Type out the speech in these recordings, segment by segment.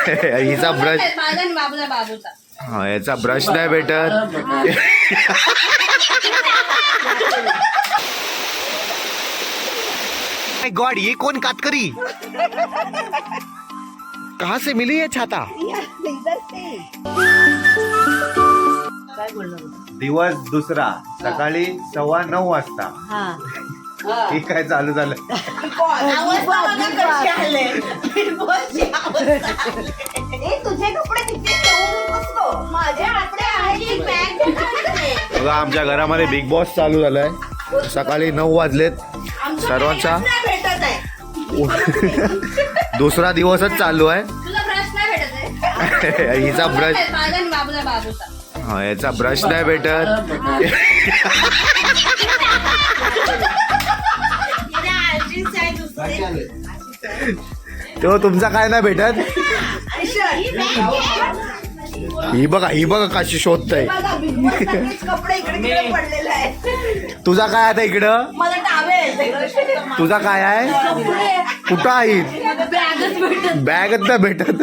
हिचा ब्रश माझा आणि बाबूचा बाबूचा. हा याचा ब्रश नाही भेटत. गॉड ये कौन कातकरी? कहा से मिली है छाता? दिवस दुसरा सकाळी सव्वा नऊ वाजता. ठीक काय चालू झालं. तुझे कपडे तिथे बघा आमच्या घरामध्ये बिग बॉस चालू झालाय. सकाळी नऊ वाजलेत. सर्वांचा भेटत आहे. दुसरा दिवसच चालू आहे. तुला ब्रश नाही भेटत आहे? हिचा ब्रश हा याचा ब्रश नाही भेटत. तो तुमचा काय नाही भेटत? ही बघा ही बघा कशी शोधताय. आहे तुझा काय आता इकडं? तुझा काय आहे? कुठं आहे? बॅगच भेटत नाही भेटत.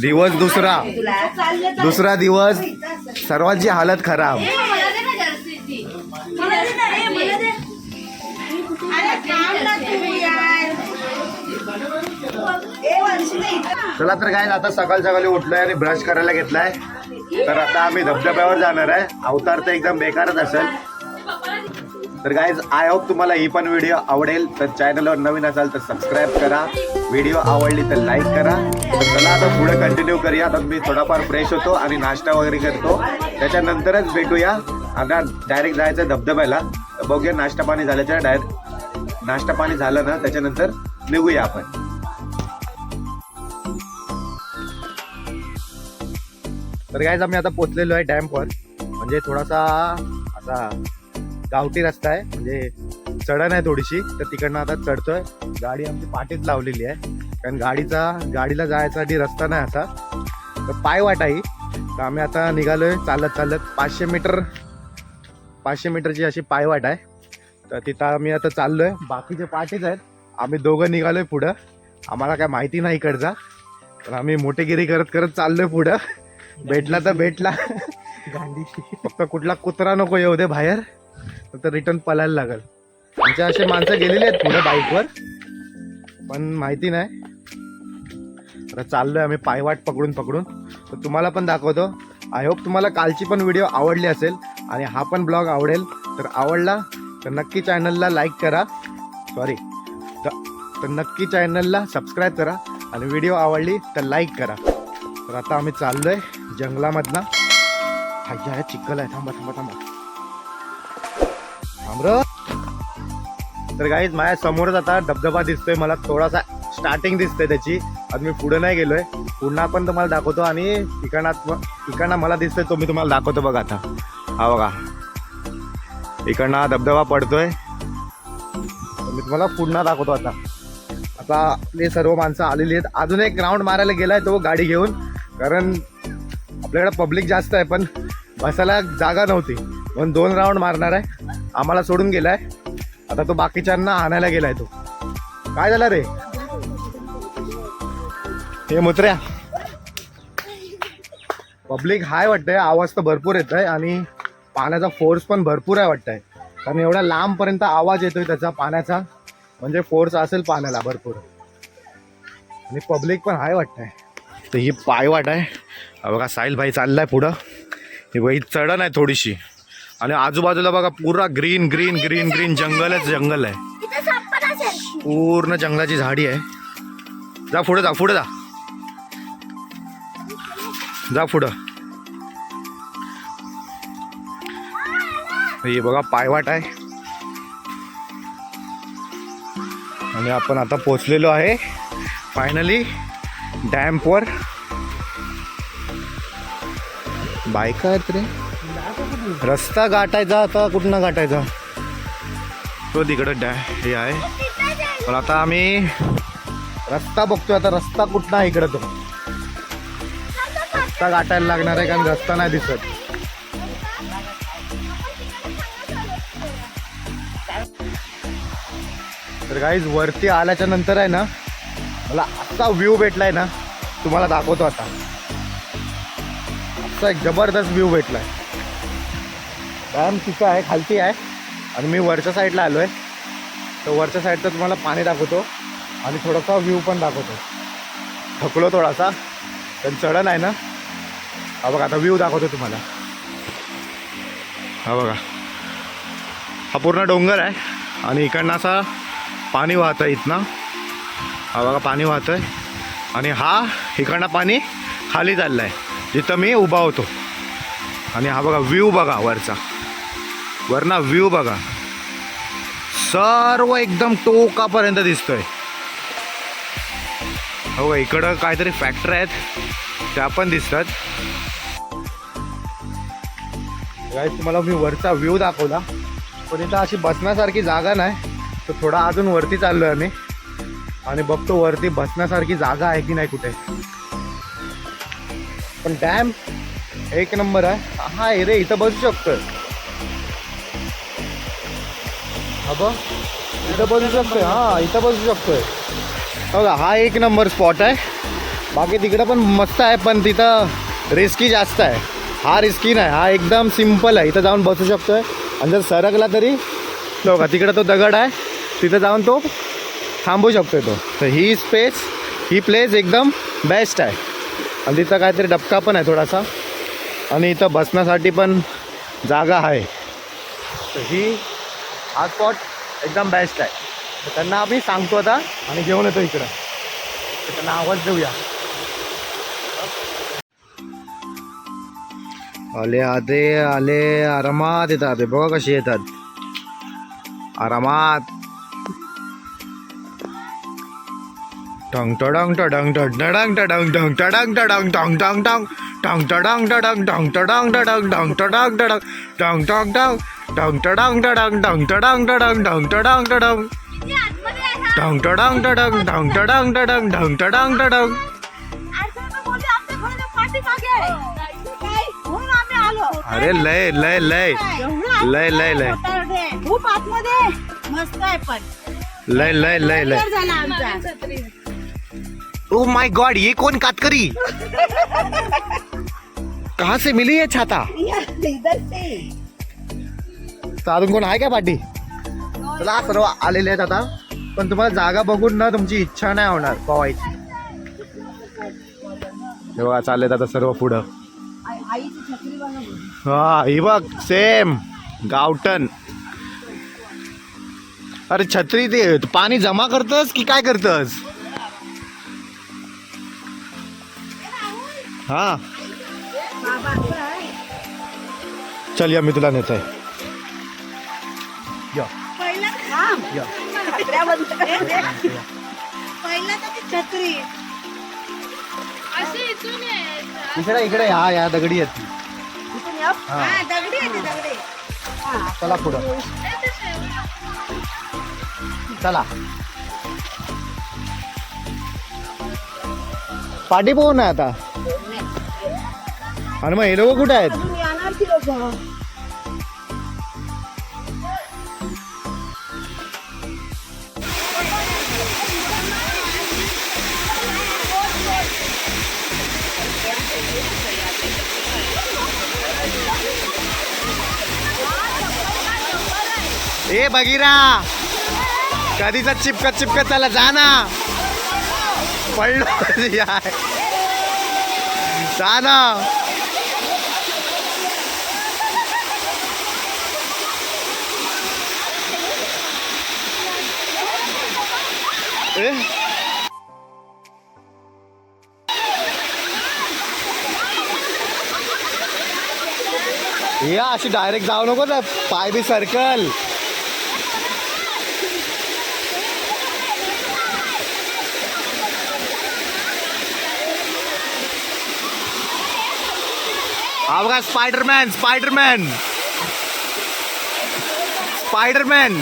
दिवस दुसरा. दुसरा दिवस सर्वांची हालत खराब. चला तर काय आता सकाळ सकाळी उठलोय आणि ब्रश करायला घेतलाय. तर आता आम्ही धबधब्यावर जाणार आहे. अवतार तर एकदम बेकारच असेल. तर गाईज आय होप तुम्हाला ही पण व्हिडिओ आवडेल. तर चॅनलवर नवीन असाल तर सबस्क्राईब करा. व्हिडिओ आवडली तर लाईक करा. तर चला आता पुढे कंटिन्यू करूया. तर मी थोडाफार फ्रेश होतो आणि नाश्ता वगैरे करतो. त्याच्यानंतरच भेटूया. आता डायरेक्ट जायचं धबधब्याला. तर बघूया नाश्ता पाणी झाल्याच्या डायरेक्ट नाश्ता पाणी झालं ना त्याच्यानंतर निघूया आपण. तर गायज आम्ही आता पोचलेलो आहे डॅमवर म्हणजे थोडासा असा गावठी रस्ता आहे. म्हणजे चढण आहे थोडीशी तर तिकडनं आता चढतोय. गाडी आमची पाठीत लावलेली आहे. कारण गाडीचा गाडीला जायसाठी रस्ता नाही असा तर पाय वाटाही तर आम्ही आता निघालोय चालत चालत पाचशे मीटर पाचशे मीटरची अशी पायवाट आहे. तर तिथं आम्ही आता चाललोय. बाकीचे पाठीच आहेत. आम्ही दोघं निघालोय पुढं. आम्हाला काय माहिती नाही इकडचा. तर आम्ही मोठेगिरी करत करत चाललोय पुढं. भेटला तर भेटला. फक्त कुठला कुत्रा नको येऊ दे बाहेर. तर रिटर्न पळायला लागल. आमचे असे माणसं गेलेले आहेत पुढे बाईकवर पण माहिती नाही. आता चाललोय आम्ही पायवाट पकडून पकडून. तर तुम्हाला पण दाखवतो. आय होप तुम्हाला कालची पण व्हिडिओ आवडली असेल आणि हा पण ब्लॉग आवडेल. तर आवडला तर नक्की चॅनलला लाईक करा. सॉरी तर नक्की चॅनलला सबस्क्राईब करा. आणि व्हिडिओ आवडली तर लाईक करा. तर आता आम्ही चाललोय. जंगलामधनं जंगलामधला हा चिखल आहे. थांबा थांबा थांबा. थांब तर काहीच माझ्या समोरच आता धबधबा दिसतोय. मला थोडासा स्टार्टिंग दिसतोय त्याची. आज मी पुढे नाही गेलोय. पुन्हा पण तुम्हाला दाखवतो आणि इकडनं इकडनं मला दिसतोय तो मी तुम्हाला दाखवतो बघा आता. हा बघा. इकडनं हा धबधबा पडतोय. मी तुम्हाला पुन्हा दाखवतो आता. आता आपले सर्व माणसं आलेली आहेत. अजून एक राऊंड मारायला गेलाय तो गाडी घेऊन. कारण आपल्याकडे पब्लिक जास्त आहे पण बसायला जागा नव्हती. म्हणून दोन राऊंड मारणार आहे. आम्हाला सोडून गेलाय. आता तो बाकीच्यांना आणायला गेलाय तो. काय झालं रे? हे मुत्र्या. पब्लिक हाय वाटतंय आवाज तर भरपूर येत आहे आणि पाण्याचा फोर्स पण भरपूर आहे वाटतंय. कारण एवढ्या लांबपर्यंत आवाज येतोय त्याचा पाण्याचा. म्हणजे फोर्स असेल पाण्याला भरपूर. आणि पब्लिक पण हाय वाटतंय. तर ही पायवाट आहे. बघा साहिलभाई चालला चाललाय पुढं. ही वही चढण आहे थोडीशी. आणि आजूबाजूला बघा पुरा ग्रीन ग्रीन ग्रीन ग्रीन जंगलच जंगल आहे. पूर्ण जंगलाची झाडी आहे. जा पुढे जा पुढे जा. जा पुढं. हे बघा पायवाट आहे. आणि आपण आता पोचलेलो आहे. फायनली डॅम्पवर बायका आहेत रे. रस्ता गाठायचा आता कुठनं गाठायचा? तो तिकडं डॅ हे आहे. पण आता आम्ही रस्ता बघतोय आता रस्ता कुठला आहे इकडं तो? रस्ता गाठायला लागणार आहे कारण रस्ता नाही दिसत. तर काहीच वरती आल्याच्यानंतर आहे ना मला असा व्ह्यू भेटलाय ना तुम्हाला दाखवतो आता. असा एक जबरदस्त व्ह्यू भेटलाय. डॅम तिथं आहे खालती आहे. आणि मी वरच्या साईडला आलो आहे तर वरच्या साईडचं तुम्हाला पाणी दाखवतो. आणि थोडासा व्ह्यू पण दाखवतो. थकलो थोडासा पण चढण आहे ना. हा बघा आता व्ह्यू दाखवतो तुम्हाला. हा बघा. हा पूर्ण डोंगर आहे. आणि इकडनं असा पाणी वाहतं आहे इथनं. हा बघा पाणी वाहतं आहे आणि हा इकडनं पाणी खाली चाललं आहे जिथं मी उभा होतो. आणि हा बघा व्ह्यू बघा वरचा. वरना व्ह्यू बघा. सर्व एकदम टोकापर्यंत दिसतोय. हो इकडं काहीतरी फॅक्टरी आहेत त्या पण दिसतात. Guys, तुम्हाला मी वरचा व्ह्यू दाखवला. पण इथं अशी बसण्यासारखी जागा नाही. तर थोडा अजून वरती चाललोय मी आणि बघतो वरती बसण्यासारखी जागा आहे की नाही कुठे. पण डॅम एक नंबर आहे. हा रे इथं बसू शकतोय. हा बघ इथं बसू शकतोय. हा इथं बसू शकतोय. बघा हा एक नंबर स्पॉट आहे. बाकी तिकडं पण मस्त आहे पण तिथं रिस्की जास्त आहे. हा रिस्की नाही हा एकदम सिंपल आहे. इथं जाऊन बसू शकतोय. आणि जर सरकला तरी बघा तिकडं तो दगड आहे. तिथं जाऊन तो थांबू शकतोय तो. तर ही स्पेस ही प्लेस एकदम बेस्ट आहे. आणि तिथं काहीतरी डबका पण आहे थोडासा. आणि इथं बसण्यासाठी पण जागा आहे. तर ही हा स्पॉट एकदम बेस्ट आहे. तर त्यांना आम्ही सांगतो आता आणि घेऊन येतो इकडं. तर त्यांना आवाज देऊया. आले आते आले आरामात येतात. बघा कशी येतात. आरामात. टंग टडंग टडंग टडंग टडंग टंग टडंग टडंग टंग टंग टंग टंग टडंग टडंग टंग टडंग टडंग टंग टडंग टडंग टंग टंग टंग टंग टडंग टडंग टंग टडंग टडंग टंग टडंग टडंग हा? टंग टडंग टडंग टंग टडंग टडंग टंग टडंग टडंग. अरे लय लय लय लय लय लय. खूप आतमध्ये. मस्त आहे पण लय लय लय लय झाला आमचा ओ माय गॉड ये कौन कातकरी? कहाँ से मिली है छाता? इधर से. अजून कोण आहे का पाठी चला सर्व आलेले आहेत आता. पण तुम्हाला जागा बघून ना तुमची इच्छा नाही होणार पवायची तेव्हा बघा चाललेत आता सर्व पुढं. हा ही बघ सेम गावटन अरे छत्री ते तू पाणी जमा करतस की काय करतस? हा. चल या। मी तुला नेत आहे या. या. इकडे इकडे हा या दगडी. हा. दगडी आहे ती, दगडी. चला पुढं. चला. पाठी पोहून आहे आता. आणि मग हे लोक कुठे आहेत? ए बघिरा. कधीचा चिपकत चिपकत त्याला जा ना. पडलो. जा ना. या अशी डायरेक्ट जाऊ नको ना पाय बी सर्कल. हा स्पायडरमॅन स्पायडरमॅन स्पायडरमॅन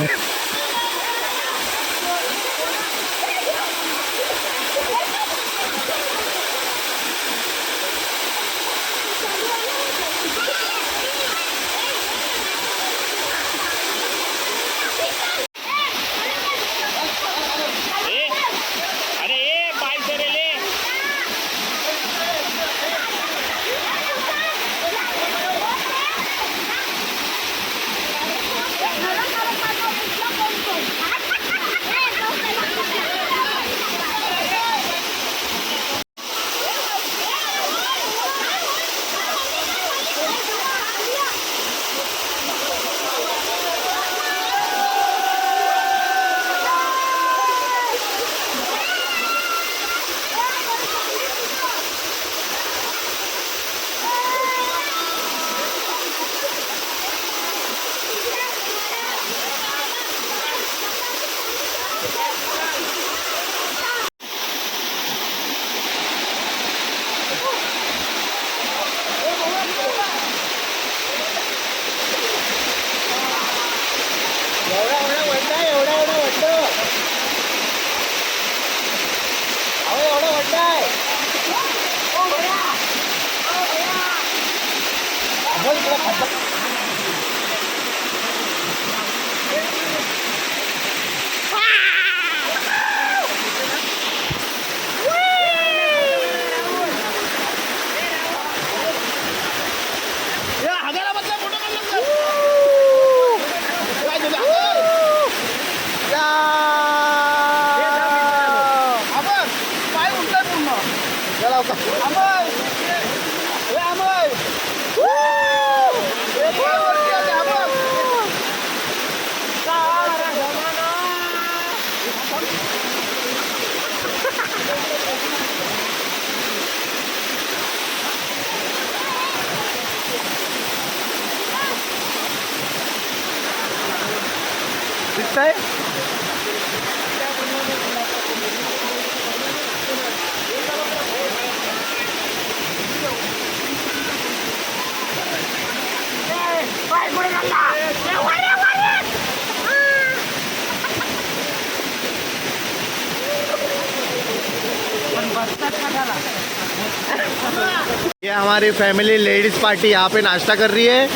हमारी फैमिली लेडीज पार्टी यहाँ पे नाश्ता कर रही है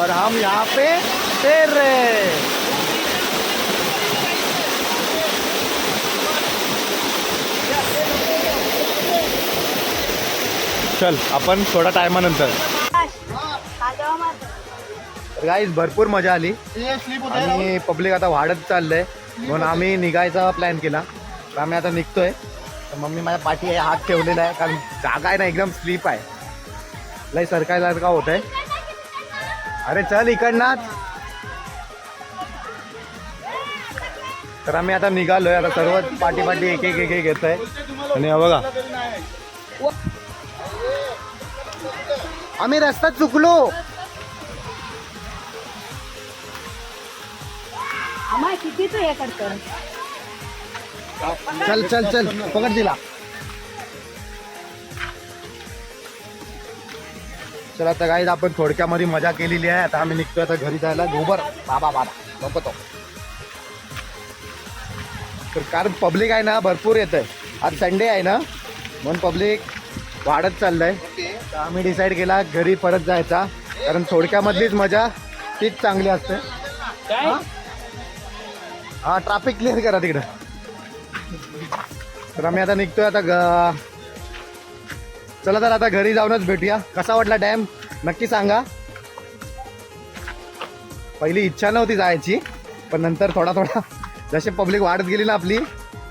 और हम यहाँ पे तैर रहे हैं। चल आपण थोडा टायमानंतर गाईज भरपूर मजा आली। आणि पब्लिक आता वाढत चाललंय. म्हणून आम्ही निघायचा प्लॅन केला. तर आम्ही आता निघतोय. तर मम्मी माझ्या पाठी हात ठेवलेला आहे. कारण जागा आहे ना एकदम स्लीप आहे. लय सरकायसारखा होत आहे अरे चल इकडनाच. तर आम्ही आता निघालोय आता सर्व पाठी पाठी एक एक एक एक येत आहे आणि बघा. आम्ही रस्ता चुकलो. कितीच हे करतो चल चल चल. पकड दिला चला आता गाईज आपण थोडक्यामध्ये मजा केलेली आहे. आता आम्ही निघतोय आता घरी जायला. गोबर. बाबा बाबा. नको तो. तर कारण पब्लिक आहे ना भरपूर येत आहे आज संडे आहे ना? म्हणून पब्लिक वाढत चाललंय. तर आम्ही डिसाईड केला घरी परत जायचा. कारण थोडक्यामधलीच मजा तीच चांगली असते. हा? हा ट्रॅफिक क्लिअर करा तिकडं. तर आम्ही आता निघतोय आता ग चला तर आता घरी जाऊनच भेटूया. कसा वाटला डॅम? नक्की सांगा. पहिली इच्छा नव्हती जायची पण नंतर थोडा थोडा जसे पब्लिक वाढत गेली ना आपली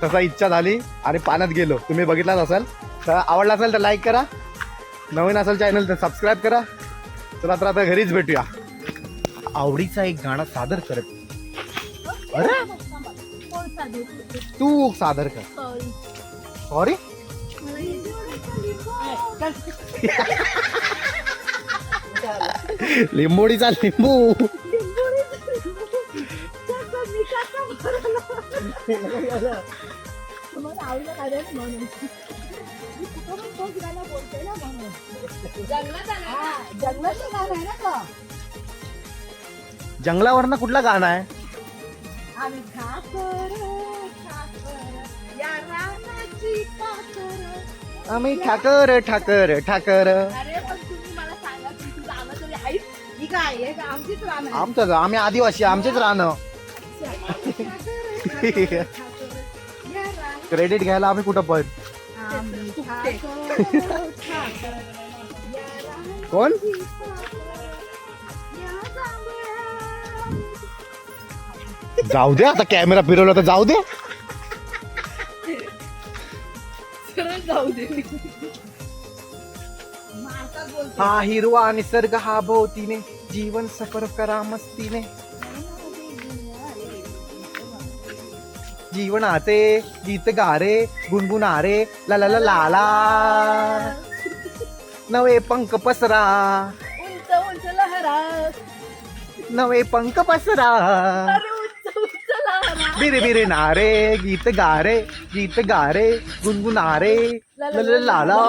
तसा इच्छा झाली आणि पाण्यात गेलो. तुम्ही बघितलाच असाल. तर आवडला असेल तर लाईक करा. नवीन असेल चॅनल तर सबस्क्राईब करा. चला तर आता घरीच भेटूया. आवडीचा एक गाणं सादर करत. अरे! तू सादर कर. सॉरी लिंबोडीचा लिंबू. जंगलावर ना कुठला गाणं आहे? आम्ही आम्ही ठाकर ठाकर ठाकर. अरे पण तुम्ही मला सांगा तुमची रानं तरी आहेत? ही काय का आमचीच रानं आहे. आमचं आम्ही आदिवासी आमचेच राहणं. या क्रेडिट घ्यायला आम्ही कुठं पण. आम्ही ठाकर, ठाकर, या रानाची कोण? ठाकर, या जांभळा. जाऊ दे आता कॅमेरा फिरवला तर जाऊ दे. मारतात बोलतो. हा हिरवा निसर्ग हा भोवतीने जीवन सफर करा मस्तीने. जीवनाचे गीत गारे गुणगुणारे ला ला ला ला ला. नवे पंख पसरा. उंच उंच लहरा. नवे पंख पसरा. बिरे बिरे नारे गीत गारे गीत गारे गुणगुणारे ला ला ला ला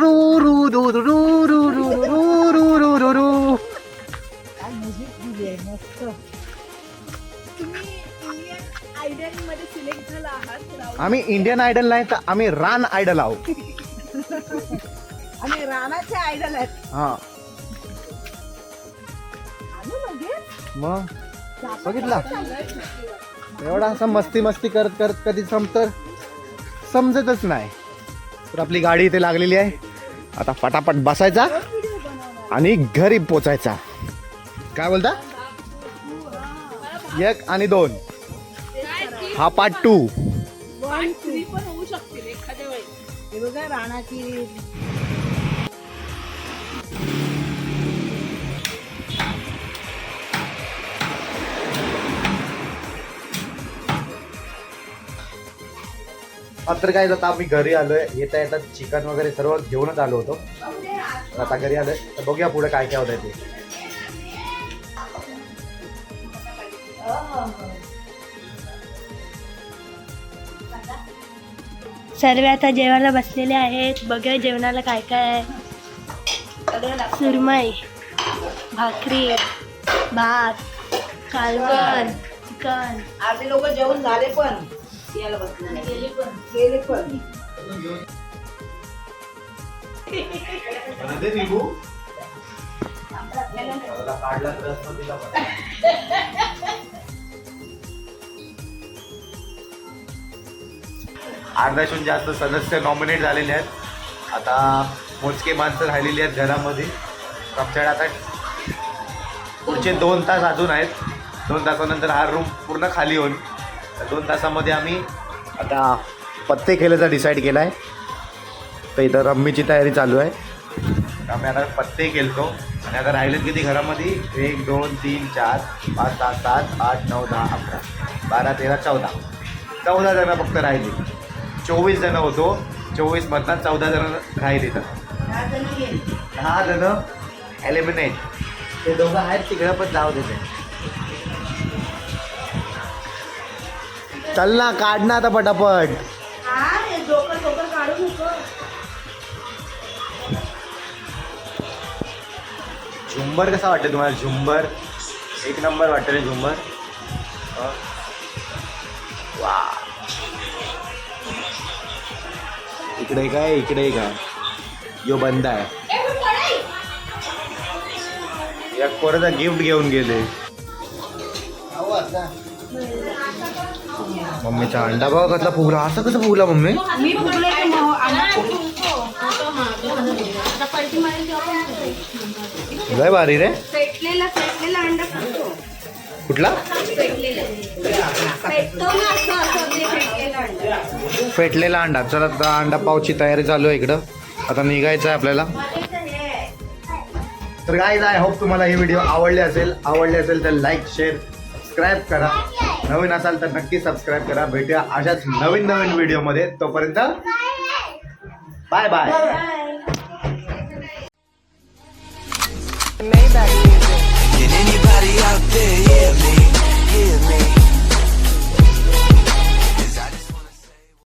रू रू रू रू रू रू रू रू रू रू रू. आम्ही इंडियन आयडल नाही तर आम्ही रान आयडल आहोत आणि राणाचे आयडल आहेत हा मग बघितला? एवढा असं मस्ती मस्ती करत करत कधी संपतर? समजतच नाही. तर आपली गाडी इथे लागलेली आहे. आता पटापट बसायचा आणि घरी पोचायचा. काय बोलता? एक आणि दोन. हा पार्ट टू पण होऊ एखाद्या वेळी. राणाची मात्र काय आता आम्ही घरी आलोय. येता येता चिकन वगैरे सर्व घेऊनच आलो होतो. आता घरी आलोय. तर बघूया पुढे काय काय होत ते. सर्व आता जेवायला बसलेले आहेत. बघा जेवणाला काय काय आहे. सुरमई भाकरी भात कालवण चिकन. अर्धे लोक जेवण झाले पण. याला बसले गेले पण गेले पण अर्धाशून जास्त सदस्य नॉमिनेट झालेले आहेत. आता मोजके माणसं राहिलेली आहेत घरामध्ये. आमच्याकडे आता पुढचे दोन तास अजून आहेत. दोन तासानंतर हा रूम पूर्ण खाली होईल. दोन तासामध्ये आम्ही आता पत्ते खेळायचा डिसाईड केला आहे तर इथं रम्मीची तयारी चालू आहे. तर आम्ही आता पत्ते खेळतो. आणि आता राहिलेत किती घरामध्ये? एक दोन तीन चार पाच सहा सात आठ नऊ दहा अकरा बारा तेरा चौदा. चौदा जणं फक्त राहिले. चोवीस जणं होतो. चोवीस मधनं चौदा जणं राहिले तर दहा जणं एलिमिनेट ते दोघं आहेत तिकडं पण जाऊ देते. चल ना काढ ना आता पटापट. झुंबर कसा वाटतं तुम्हाला? झुंबर. एक नंबर वाटतं रे झुंबर? वा. इकडे काय इकडे काय यो बंद आहे. या कोणाचा गिफ्ट घेऊन गेले. मम्मीचा अंडा बघा कसला फुगला. असं कसं फुगला मम्मी? मी फुगले लय भारी रे. कुठला? फेटलेला अंडा. चला आता अंडा पावची तयारी चालू आहे इकडं. आता निघायचं आहे आपल्याला. तर काय आय होप तुम्हाला ही व्हिडिओ आवडली असेल. आवडली असेल तर लाईक शेअर सबस्क्राईब करा. नवीन असाल तर नक्की सबस्क्राईब करा भेटूया अशाच नवीन नवीन व्हिडिओमध्ये तोपर्यंत bye bye Maybach anybody out there hear me? Hear me?